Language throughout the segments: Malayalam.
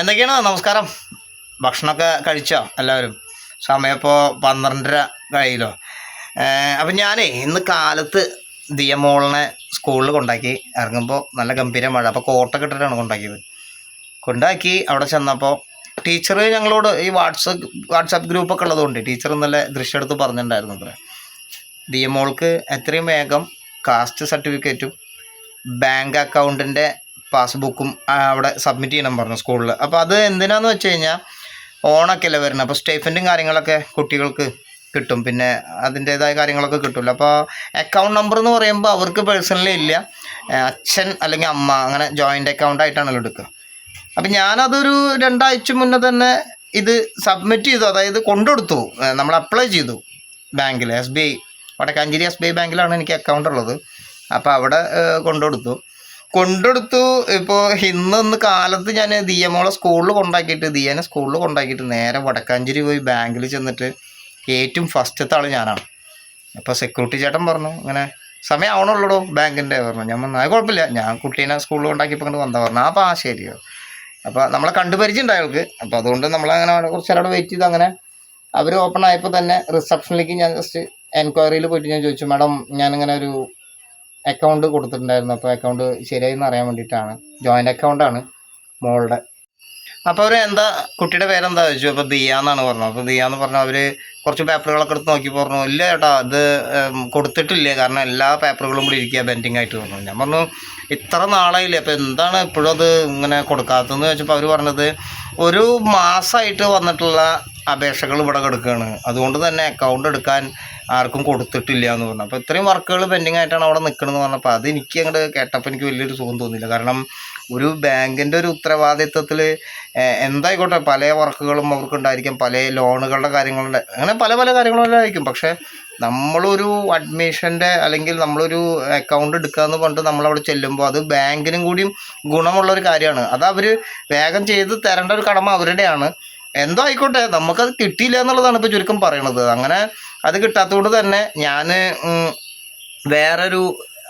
എന്തൊക്കെയാണ്? നമസ്കാരം. ഭക്ഷണമൊക്കെ കഴിച്ചോ എല്ലാവരും? സമയം ഇപ്പോൾ പന്ത്രണ്ടര കഴിയില്ലോ അപ്പം ഞാനേ ഇന്ന് കാലത്ത് ദിയമോളിനെ സ്കൂളിൽ കൊണ്ടാക്കി ഇറങ്ങുമ്പോൾ നല്ല ഗംഭീര മഴ. അപ്പോൾ കോട്ടൊക്കെ ഇട്ടിട്ടാണ് കൊണ്ടാക്കിയത്. കൊണ്ടാക്കി അവിടെ ചെന്നപ്പോൾ ടീച്ചർ ഞങ്ങളോട് ഈ വാട്സപ്പ് വാട്സാപ്പ് ഗ്രൂപ്പൊക്കെ ഉള്ളതുകൊണ്ട് ടീച്ചർ നല്ല ദൃശ്യം എടുത്ത് പറഞ്ഞിട്ടുണ്ടായിരുന്നു അത്ര. ദിയമോൾക്ക് എത്രയും വേഗം കാസ്റ്റ് സർട്ടിഫിക്കറ്റും ബാങ്ക് അക്കൗണ്ടിന്റെ പാസ്ബുക്കും അവിടെ സബ്മിറ്റ് ചെയ്യണം പറഞ്ഞു സ്കൂളിൽ അപ്പോൾ അത് എന്തിനാന്ന് വെച്ച് കഴിഞ്ഞാൽ ഓണൊക്കെ അല്ലേ വരുന്നത് അപ്പോൾ സ്റ്റേഫന്റും കാര്യങ്ങളൊക്കെ കുട്ടികൾക്ക് കിട്ടും. പിന്നെ അതിന്റേതായ കാര്യങ്ങളൊക്കെ കിട്ടില്ല അപ്പോൾ അക്കൗണ്ട് നമ്പർ എന്ന് പറയുമ്പോൾ അവർക്ക് പേഴ്സണലി ഇല്ല. അച്ഛൻ അല്ലെങ്കിൽ അമ്മ അങ്ങനെ ജോയിന്റ് അക്കൗണ്ട് ആയിട്ടാണല്ലോ എടുക്കുക. അപ്പം ഞാനതൊരു രണ്ടാഴ്ച മുന്നേ തന്നെ ഇത് സബ്മിറ്റ് ചെയ്തു. അതായത് കൊണ്ടുകൊടുത്തു. നമ്മൾ അപ്ലൈ ചെയ്തു ബാങ്കിൽ S B I Vadakkanchery S B I ബാങ്കിലാണ് എനിക്ക് അക്കൗണ്ട് ഉള്ളത്. അപ്പോൾ അവിടെ കൊണ്ടുകൊടുത്തു. കൊണ്ടെടുത്തു. ഇപ്പോൾ ഇന്നൊന്ന് കാലത്ത് ഞാൻ ദിയമോളെ സ്കൂളിൽ കൊണ്ടാക്കിയിട്ട് ദിയനെ സ്കൂളിൽ കൊണ്ടാക്കിയിട്ട് നേരെ വടക്കാഞ്ചേരി പോയി ബാങ്കിൽ ചെന്നിട്ട് ഏറ്റവും ഫസ്റ്റത്തെ ആൾ ഞാനാണ്. അപ്പോൾ സെക്യൂരിറ്റി ചേട്ടൻ പറഞ്ഞു ഇങ്ങനെ സമയം ആവണുള്ളൂ ബാങ്കിന്റെ പറഞ്ഞു. ഞാൻ പറഞ്ഞു അത് കുഴപ്പമില്ല. ഞാൻ കുട്ടീനെ സ്കൂളിൽ കൊണ്ടാക്കിയപ്പോൾ ഇങ്ങോട്ട് വന്നാൽ പറഞ്ഞു അപ്പോൾ ആ ശരിയോ. അപ്പോൾ നമ്മളെ കണ്ടുപരിചയം ഉണ്ട് അയാൾക്ക്. അപ്പോൾ അതുകൊണ്ട് നമ്മളങ്ങനെ കുറച്ച് നേരം വെയിറ്റ് ചെയ്ത് അങ്ങനെ അവർ ഓപ്പൺ ആയപ്പോൾ തന്നെ റിസപ്ഷനിലേക്ക് ഞാൻ ജസ്റ്റ് എൻക്വയറിയിൽ പോയിട്ട് ഞാൻ ചോദിച്ചു മാഡം ഞാനിങ്ങനെ ഒരു അക്കൗണ്ട് കൊടുത്തിട്ടുണ്ടായിരുന്നു. അപ്പോൾ അക്കൗണ്ട് ശരിയായെന്ന് അറിയാൻ വേണ്ടിയിട്ടാണ്. ജോയിന്റ് അക്കൗണ്ടാണ് മോളുടെ. അപ്പോൾ അവർ എന്താ കുട്ടിയുടെ പേരെന്താ ചോദിച്ചു? അപ്പോൾ ദിയ എന്നാണ് പറഞ്ഞത്. അപ്പോൾ ദിയ എന്ന് പറഞ്ഞാൽ അവർ കുറച്ച് പേപ്പറുകളൊക്കെ എടുത്ത് നോക്കി പറഞ്ഞു. ഇല്ല ചേട്ടാ അത് കൊടുത്തിട്ടില്ല. കാരണം എല്ലാ പേപ്പറുകളും കൂടി ഇരിക്കുക ബെൻഡിങ് ആയിട്ട് പറഞ്ഞു. ഞാൻ പറഞ്ഞു ഇത്ര നാളായില്ലേ. അപ്പോൾ എന്താണ് ഇപ്പോഴും അത് ഇങ്ങനെ കൊടുക്കാത്തതെന്ന് ചോദിച്ചപ്പോൾ അവർ പറഞ്ഞത് ഒരു മാസമായിട്ട് വന്നിട്ടുള്ള അപേക്ഷകൾ ഇവിടെ കിടക്കുകയാണ്. അതുകൊണ്ട് തന്നെ അക്കൗണ്ട് എടുക്കാൻ ആർക്കും കൊടുത്തിട്ടില്ല എന്ന് പറഞ്ഞു. അപ്പോൾ ഇത്രയും വർക്കുകൾ പെൻഡിങ് ആയിട്ടാണ് അവിടെ നിൽക്കണമെന്ന് പറഞ്ഞപ്പോൾ അത് എനിക്ക് അങ്ങോട്ട് കേട്ടപ്പോൾ എനിക്ക് വലിയൊരു സുഖം തോന്നിയില്ല. കാരണം ഒരു ബാങ്കിന്റെ ഒരു ഉത്തരവാദിത്വത്തിൽ എന്തായിക്കോട്ടെ പല വർക്കുകളും അവർക്കുണ്ടായിരിക്കും പല ലോണുകളുടെ കാര്യങ്ങളുടെ അങ്ങനെ പല പല കാര്യങ്ങളെല്ലാം ആയിരിക്കും പക്ഷേ നമ്മളൊരു അഡ്മിഷന്റെ അല്ലെങ്കിൽ നമ്മളൊരു അക്കൗണ്ട് എടുക്കുക പറഞ്ഞിട്ട് നമ്മളവിടെ ചെല്ലുമ്പോൾ അത് ബാങ്കിനും കൂടിയും ഗുണമുള്ള ഒരു കാര്യമാണ്. അത് അവർ വേഗം ചെയ്ത് തരേണ്ട ഒരു കടമ അവരുടെയാണ്. എന്തോ ആയിക്കോട്ടെ നമുക്കത് കിട്ടിയില്ല എന്നുള്ളതാണ് ഇപ്പോൾ ചുരുക്കം പറയണത്. അങ്ങനെ അത് കിട്ടാത്തതുകൊണ്ട് തന്നെ ഞാൻ വേറൊരു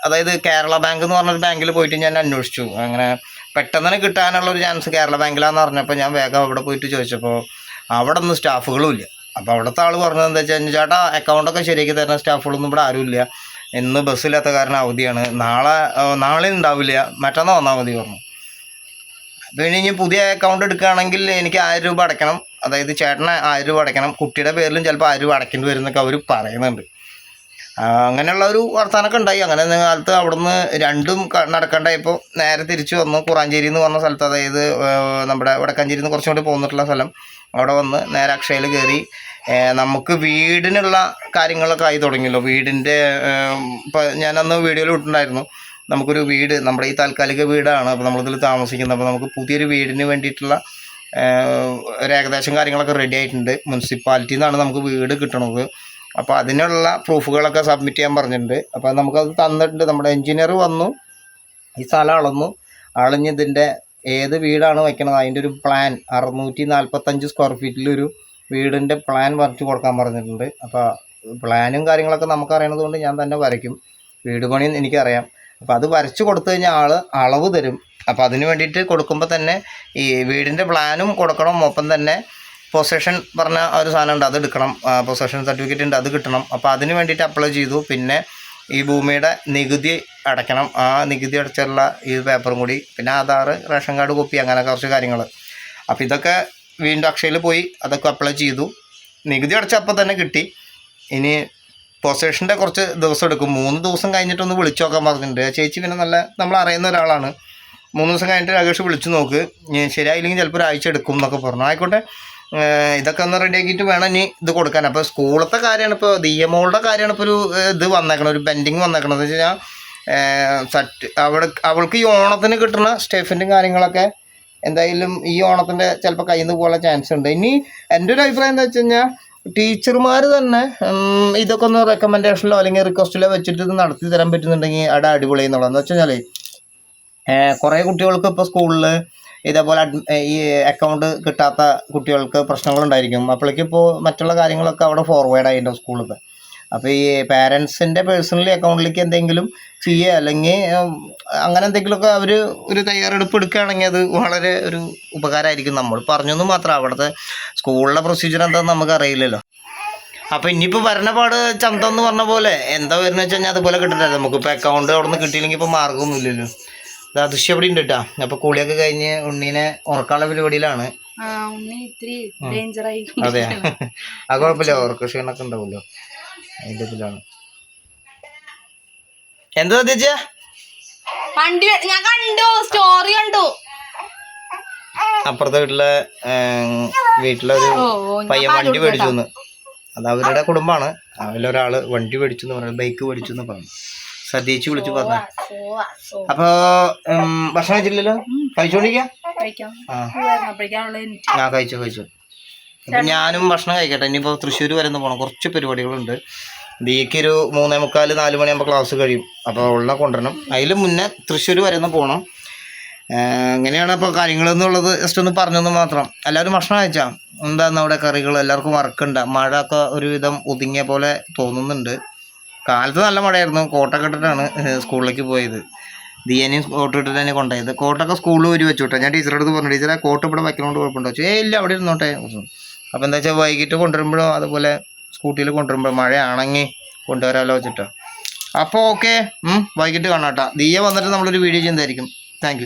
അതായത് കേരള ബാങ്ക് എന്ന് പറഞ്ഞൊരു ബാങ്കിൽ പോയിട്ട് ഞാൻ അന്വേഷിച്ചു. അങ്ങനെ പെട്ടെന്ന് തന്നെ കിട്ടാനുള്ള ഒരു ചാൻസ് കേരള ബാങ്കിലാന്ന് പറഞ്ഞപ്പോൾ ഞാൻ വേഗം അവിടെ പോയിട്ട് ചോദിച്ചപ്പോൾ അവിടെ ഒന്നും സ്റ്റാഫുകളും ഇല്ല. അപ്പോൾ അവിടുത്തെ ആൾ പറഞ്ഞത് എന്താ വെച്ചാൽ ചേട്ടാ അക്കൗണ്ടൊക്കെ ശരിയാക്കി തരുന്ന സ്റ്റാഫുകളൊന്നും ഇവിടെ ആരുമില്ല ഇന്ന് ബസ്സില്ലാത്ത കാരണം അവധിയാണ്. നാളെ നാളെ ഉണ്ടാവില്ല മറ്റന്നാൾ വന്നാൽ മതി പറഞ്ഞു. പിന്നെ ഇനി പുതിയ അക്കൗണ്ട് എടുക്കുകയാണെങ്കിൽ എനിക്ക് ആയിരം രൂപ അടയ്ക്കണം. അതായത് ചേട്ടന് ആയിരം രൂപ അടയ്ക്കണം. കുട്ടിയുടെ പേരിലും ചിലപ്പോൾ ആയിരം രൂപ അടയ്ക്കേണ്ടി വരുന്നൊക്കെ അവർ പറയുന്നുണ്ട്. അങ്ങനെയുള്ള ഒരു വർത്തമാനമൊക്കെ ഉണ്ടായി. അങ്ങനെ കാലത്ത് അവിടുന്ന് രണ്ടും നടക്കണ്ടായപ്പോൾ നേരെ തിരിച്ചു വന്നു. കുറാഞ്ചേരി എന്ന് പറഞ്ഞ സ്ഥലത്ത് അതായത് നമ്മുടെ വടക്കാഞ്ചേരി നിന്ന് കുറച്ചും കൂടി പോന്നിട്ടുള്ള സ്ഥലം. അവിടെ വന്ന് നേരെ അക്ഷയയിൽ കയറി. നമുക്ക് വീടിനുള്ള കാര്യങ്ങളൊക്കെ ആയി തുടങ്ങിയല്ലോ. വീടിന്റെ ഇപ്പോൾ ഞാനന്ന് വീഡിയോയിൽ ഇട്ടിട്ടുണ്ടായിരുന്നു. നമുക്കൊരു വീട് നമ്മുടെ ഈ താൽക്കാലിക വീടാണ്. അപ്പോൾ നമ്മളിതിൽ താമസിക്കുന്നത് അപ്പോൾ നമുക്ക് പുതിയൊരു വീടിന് വേണ്ടിയിട്ടുള്ള ഒരു ഏകദേശം കാര്യങ്ങളൊക്കെ റെഡി ആയിട്ടുണ്ട്. മുനിസിപ്പാലിറ്റിയിൽ നിന്നാണ് നമുക്ക് വീട് കിട്ടണത്. അപ്പോൾ അതിനുള്ള പ്രൂഫുകളൊക്കെ സബ്മിറ്റ് ചെയ്യാൻ പറഞ്ഞിട്ടുണ്ട്. അപ്പോൾ നമുക്കത് തന്നിട്ടുണ്ട്. നമ്മുടെ എഞ്ചിനീയർ വന്നു. ഈ സ്ഥലം അളന്നു. അളഞ്ഞ് ഇതിന്റെ ഏത് വീടാണ് വയ്ക്കണത് അതിന്റെ ഒരു പ്ലാൻ അറുന്നൂറ്റി നാൽപ്പത്തഞ്ച് സ്ക്വയർ ഫീറ്റിലൊരു വീടിന്റെ പ്ലാൻ വരച്ച് കൊടുക്കാൻ പറഞ്ഞിട്ടുണ്ട്. അപ്പോൾ പ്ലാനും കാര്യങ്ങളൊക്കെ നമുക്കറിയണത് കൊണ്ട് ഞാൻ തന്നെ വരയ്ക്കും. വീട് പണി എനിക്കറിയാം. അപ്പോൾ അത് വരച്ച് കൊടുത്തു കഴിഞ്ഞാൽ ആൾ അളവ് തരും. അപ്പോൾ അതിന് വേണ്ടിയിട്ട് കൊടുക്കുമ്പോൾ തന്നെ ഈ വീടിന്റെ പ്ലാനും കൊടുക്കണം. ഒപ്പം തന്നെ പൊസഷൻ പറഞ്ഞ ഒരു സാധനം ഉണ്ട്. അത് എടുക്കണം. പൊസഷൻ സർട്ടിഫിക്കറ്റ് ഉണ്ട്. അത് കിട്ടണം. അപ്പോൾ അതിന് വേണ്ടിയിട്ട് അപ്ലൈ ചെയ്തു. പിന്നെ ഈ ഭൂമിയുടെ നികുതി അടയ്ക്കണം. ആ നികുതി അടച്ചുള്ള ഈ പേപ്പറും കൂടി. പിന്നെ ആധാർ റേഷൻ കാർഡ് കോപ്പി അങ്ങനെ കുറച്ച് കാര്യങ്ങൾ. അപ്പോൾ ഇതൊക്കെ വീണ്ടും അക്ഷയയിൽ പോയി. അതൊക്കെ അപ്ലൈ ചെയ്തു. നികുതി അടച്ചപ്പോൾ തന്നെ കിട്ടി. ഇനി പൊസേഷന്റെ കുറച്ച് ദിവസം എടുക്കും. മൂന്ന് ദിവസം കഴിഞ്ഞിട്ടൊന്ന് വിളിച്ചു നോക്കാൻ പറഞ്ഞിട്ടുണ്ട്. ചേച്ചി പിന്നെ നല്ല നമ്മൾ അറിയുന്ന ഒരാളാണ്. മൂന്ന് ദിവസം കഴിഞ്ഞിട്ട് രാകേഷ് വിളിച്ചു നോക്ക്. ശരിയായില്ലെങ്കിൽ ചിലപ്പോൾ ഒരാഴ്ച എടുക്കും എന്നൊക്കെ പറഞ്ഞു. ആയിക്കോട്ടെ. ഇതൊക്കെ ഒന്ന് റെഡിയാക്കിയിട്ട് വേണം ഇനി ഇത് കൊടുക്കാൻ. അപ്പോൾ സ്കൂളത്തെ കാര്യമാണ് ഇപ്പോൾ ഡി എം ഒളുടെ കാര്യമാണ് ഇപ്പോൾ ഒരു ഇത് വന്നേക്കണം ഒരു ബെൻഡിങ് വന്നേക്കണം എന്ന് വെച്ച് കഴിഞ്ഞാൽ സറ്റ് അവിടെ അവൾക്ക് ഈ ഓണത്തിന് കിട്ടുന്ന സ്റ്റെഫിന്റെ കാര്യങ്ങളൊക്കെ എന്തായാലും ഈ ഓണത്തിന്റെ ചിലപ്പോൾ കയ്യിൽ നിന്ന് പോകാൻ ചാൻസ് ഉണ്ട്. ഇനി എന്റെ ഒരു അഭിപ്രായം എന്താ വെച്ച് കഴിഞ്ഞാൽ ടീച്ചർമാർ തന്നെ ഇതൊക്കെ ഒന്ന് റെക്കമെൻഡേഷനിലോ അല്ലെങ്കിൽ റിക്വസ്റ്റിലോ വെച്ചിട്ട് ഇത് നടത്തി തരാൻ പറ്റുന്നുണ്ടെങ്കിൽ അവിടെ അടിപൊളി എന്നുള്ളത് എന്ന് വെച്ച് കഴിഞ്ഞാൽ കുറേ കുട്ടികൾക്ക് ഇപ്പോൾ സ്കൂളിൽ ഇതേപോലെ ഈ അക്കൗണ്ട് കിട്ടാത്ത കുട്ടികൾക്ക് പ്രശ്നങ്ങളുണ്ടായിരിക്കും. അപ്പോഴേക്കും ഇപ്പോൾ മറ്റുള്ള കാര്യങ്ങളൊക്കെ അവിടെ ഫോർവേഡ് ആയിട്ടുണ്ടാവും സ്കൂളിൽ അപ്പോൾ ഈ പാരൻസിന്റെ പേഴ്സണലി അക്കൗണ്ടിലേക്ക് എന്തെങ്കിലും ഫീ അല്ലെങ്കിൽ അങ്ങനെ എന്തെങ്കിലുമൊക്കെ അവർ ഒരു തയ്യാറെടുപ്പ് എടുക്കുകയാണെങ്കിൽ അത് വളരെ ഒരു ഉപകാരമായിരിക്കും നമ്മൾ. പറഞ്ഞെന്ന് മാത്രം അവിടുത്തെ സ്കൂളിലെ പ്രൊസീജിയർ എന്താണെന്ന് നമുക്ക് അറിയില്ലല്ലോ അപ്പോൾ ഇനിയിപ്പോൾ ഭരണപാട് ചന്തം എന്ന് പറഞ്ഞ പോലെ എന്താ വരുന്നത് വെച്ച് കഴിഞ്ഞാൽ അതുപോലെ കിട്ടില്ല നമുക്കിപ്പോൾ അക്കൗണ്ട് അവിടെ നിന്ന് കിട്ടിയില്ലെങ്കിൽ ഇപ്പോൾ മാർഗമൊന്നും ഇല്ലല്ലോ ഇത് ദൃശ്യം ഇവിടെ ഉണ്ട് കേട്ടോ അപ്പൊ കുളിയൊക്കെ കഴിഞ്ഞ് ഉണ്ണീനെ ഉറക്കാനുള്ള പരിപാടിയിലാണ്. അതെ. അത് കുഴപ്പമില്ല ഉറക്ക ക്ഷീണൊക്കെ ഉണ്ടാവുമല്ലോ. അതിന്റെ ഇതിലാണ്. എന്താ ചേച്ചാ വണ്ടി ഞാൻ കണ്ടു സ്റ്റോറി കണ്ടു. അപ്പുറത്തെ വീട്ടിലെ വീട്ടിലെ ഞാൻ പയ്യൻ വണ്ടി മേടിച്ചു അത് അവരുടെ കുടുംബമാണ്. അതിലൊരാൾ വണ്ടി മേടിച്ചു എന്ന് പറഞ്ഞു ബൈക്ക് മേടിച്ചു എന്ന് പറഞ്ഞു. സതീച്ച് വിളിച്ചു പറഞ്ഞ. അപ്പോ ഭക്ഷണം കഴിച്ചില്ലല്ലോ? കഴിച്ചോണ്ടിരിക്കാം? ആ. കഴിച്ചു കഴിച്ചു. അപ്പൊ ഞാനും ഭക്ഷണം കഴിക്കട്ടെ. ഇനിയിപ്പോ തൃശ്ശൂർ വരെ ഒന്ന് പോകണം കുറച്ച് പരിപാടികളുണ്ട്. ദീക്ക് ഒരു മൂന്നേ മുക്കാൽ നാല് മണിയാകുമ്പോൾ ക്ലാസ് കഴിയും. അപ്പോൾ ഉള്ള കൊണ്ടുവരണം. അതിൽ മുന്നേ തൃശ്ശൂർ വരെ ഒന്ന് പോകണം എങ്ങനെയാണ് അപ്പോൾ കാര്യങ്ങൾ എന്നുള്ളത് ജസ്റ്റ് ഒന്ന് പറഞ്ഞൊന്ന് മാത്രം. എല്ലാവരും ഭക്ഷണം കഴിച്ചാൽ എന്താന്ന് അവിടെ കറികൾ? എല്ലാവർക്കും വർക്കുണ്ട് മഴ ഒക്കെ ഒരുവിധം ഒതുങ്ങിയ പോലെ തോന്നുന്നുണ്ട്. കാലത്ത് നല്ല മഴയായിരുന്നു. കോട്ടൊക്കെ ഇട്ടിട്ടാണ് സ്കൂളിലേക്ക് പോയത്. ദിയനെയും കോട്ട് ഇട്ടിട്ട് തന്നെ കൊണ്ടുപോയത്. കോട്ടൊക്കെ സ്കൂളിൽ ഒരു വെച്ചു കേട്ടോ. ഞാൻ ടീച്ചറുടെ പറഞ്ഞു ടീച്ചറെ കോട്ട് ഇവിടെ വയ്ക്കണോണ്ട് കുഴപ്പമുണ്ടോ? ഏ ഇല്ല അവിടെ ഇരുന്നോട്ടെ. അപ്പോൾ എന്താ വെച്ചാൽ വൈകിട്ട് കൊണ്ടുവരുമ്പോഴോ അതുപോലെ സ്കൂട്ടിയിൽ കൊണ്ടുവരുമ്പോൾ മഴയാണെങ്കിൽ കൊണ്ടുവരാമല്ലോ വെച്ചിട്ടോ. അപ്പോൾ ഓക്കെ വൈകിട്ട് കാണാം കേട്ടോ. ദിയ വന്നിട്ട് നമ്മളൊരു വീഡിയോ ചെയ്യുന്നതായിരിക്കും. താങ്ക്